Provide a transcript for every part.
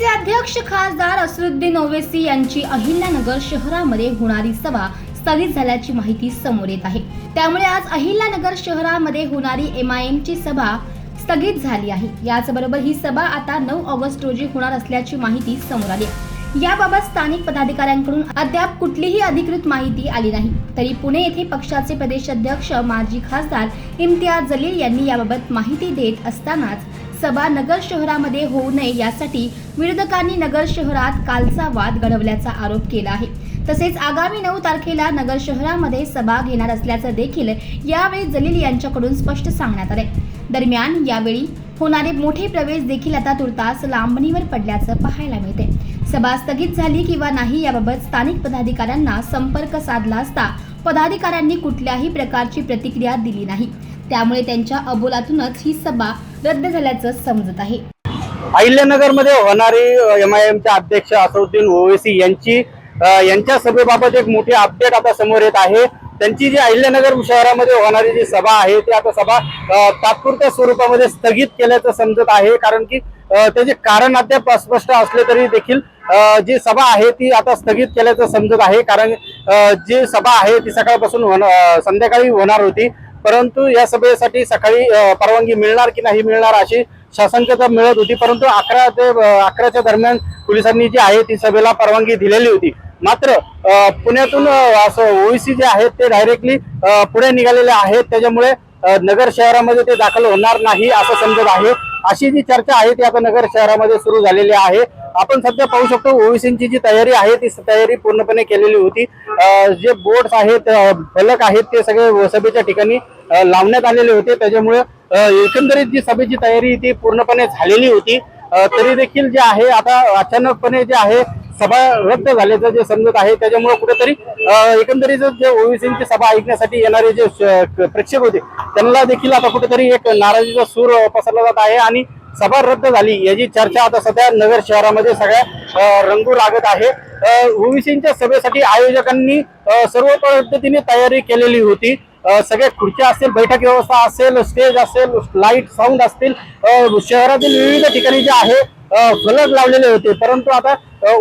काँग्रेसचे अध्यक्ष खासदार असरुद्दीन ओवेसी यांची अहिल्यानगर शहरामध्ये होणारी सभा स्थगित झाल्याची माहिती समोर येत आहे. त्यामुळे आज अहिल्यानगर शहरामध्ये होणारी एम आय एमची सभा स्थगित झाली आहे. याचबरोबर ही सभा आता नऊ ऑगस्ट रोजी होणार असल्याची माहिती समोर आली याबाबत स्थानिक पदाधिकाऱ्यांकडून अद्याप कुठलीही अधिकृत माहिती आली नाही. तरी पुणे येथे पक्षाचे प्रदेशाध्यक्ष माजी खासदार इम्तियाज जलील यांनी याबाबत माहिती देत असतानाच सभा नगर शहरामध्ये होऊ नये यासाठी विरोधकांनी नगर शहरात कालचा वाद घडवल्याचा आरोप केला आहे. तसेच आगामी नऊ तारखेला नगर शहरामध्ये सभा घेणार असल्याचं देखील यावेळी जलील यांच्याकडून स्पष्ट सांगण्यात आले. दरम्यान यावेळी होणारे मोठे प्रवेश देखील आता तुर्तास लांबणीवर पडल्याचं पाहायला मिळते. सभा स्थगित झाली किंवा नाही याबाबत स्थानिक पदाधिकाऱ्यांना संपर्क साधला असता पदाधिकाऱ्यांनी कुठल्याही प्रकारची प्रतिक्रिया दिली नाही. त्यामुळे त्यांच्या अबोलातूनच ही सभा रद्द झाल्याचं समजत आहे. अहिल्यानगरमध्ये होणारी एम आय एमचे अध्यक्ष असदुद्दीन ओवेसी यांची यांच्या सभेबाबत एक मोठी अपडेट आता समोर येत आहे. त्यांची जी अहिल्यानगर शहरामध्ये होणारी जी सभा आहे ती आता सभा तात्पुरत्या स्वरूपामध्ये स्थगित केल्याचं समजत आहे. कारण की त्याचे कारण अद्याप अस्पष्ट असले तरी देखील जी सभा आहे ती आता स्थगित केल्याचं समजत आहे. कारण जी सभा आहे ती सकाळपासून संध्याकाळी होणार होती. परंतु या सभेसाठी सकाळी परवानगी मिळणार की नाही मिळणार अशी शासनकता मिळत होती. परंतु अकरा ते अकराच्या दरम्यान पोलिसांनी जी आहे ती सभेला परवानगी दिलेली होती. मात्र पुण्यातून असं ओईसी जे आहेत ते डायरेक्टली पुढे निघालेले आहेत. त्याच्यामुळे नगर शहरामध्ये ते दाखल होणार नाही असं समजत आहे. अशी जी चर्चा आहे ती आता नगर शहरामध्ये सुरू झालेली आहे. आपण सध्या पाहू शकतो ओवीसींची जी तयारी आहे ती तयारी पूर्णपणे केलेली होती. जे बोर्ड्स आहेत फलक आहेत ते सगळे सभेच्या ठिकाणी लावण्यात आलेले होते. त्याच्यामुळे एकंदरीत जी सभेची तयारी ती पूर्णपणे झालेली होती. तरी देखील जे आहे आता अचानकपणे जे आहे सभा रद्द झाल्याचं जे समजत आहे त्याच्यामुळे कुठेतरी एकंदरीत जे ओबीसींची सभा ऐकण्यासाठी येणारे जे प्रेक्षक होते त्यांना देखील आता कुठेतरी एक नाराजीचा सूर पसरला जात आहे आणि सभा रद्द झाली. याची चर्चा आता सध्या नगर शहरामध्ये सगळ्या रंगू लागत आहे. ओबीसींच्या सभेसाठी आयोजकांनी सर्व पद्धतीने तयारी केलेली होती. सगळ्या खुर्च्या असतील बैठक व्यवस्था असेल स्टेज असेल लाइट साऊंड असतील शहरातील विविध ठिकाणी जे आहे फलक लावलेले होते. परंतु आता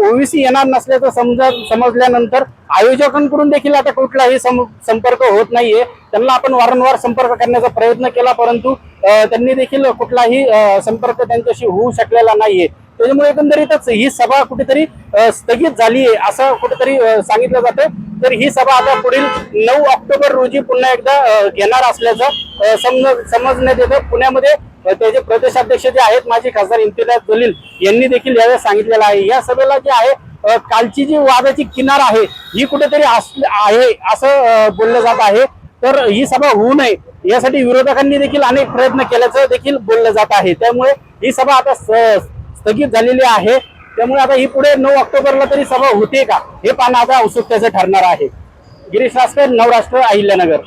ओबीसी येणार नसल्याचं समज समजल्यानंतर आयोजकांकडून देखील आता कुठलाही सं- संपर्क होत नाहीये. त्यांना आपण वारंवार संपर्क करण्याचा प्रयत्न केला परंतु त्यांनी देखील कुठलाही संपर्क त्यांच्याशी होऊ शकलेला नाहीये. त्याच्यामुळे एकंदरीतच ही सभा कुठेतरी स्थगित झाली आहे असं कुठेतरी सांगितलं जातं. तर ही सभा आता पुढील नऊ ऑक्टोबर रोजी पुन्हा एकदा घेणार असल्याचं समज समजण्यात येतं. पुण्यामध्ये त्याचे प्रदेशाध्यक्ष जे आहेत माजी खासदार इम्तियाज जलील यांनी देखील यावेळेस सांगितलेलं आहे. या सभेला जे आहे कालची जी वादाची किनार आहे ही कुठेतरी आहे असं बोललं जात आहे. तर ही सभा होऊ नये यासाठी विरोधकांनी देखील अनेक प्रयत्न केल्याचं देखील बोललं जात आहे. त्यामुळे ही सभा आता स- स्थगित झालेली आहे. त्यामुळे आता ही पुढे नऊ ऑक्टोबरला तरी सभा होते का हे पाहणं आता उत्सुकतेचं ठरणार आहे. गिरीश रास्कर नवराष्ट्र अहिल्यानगर.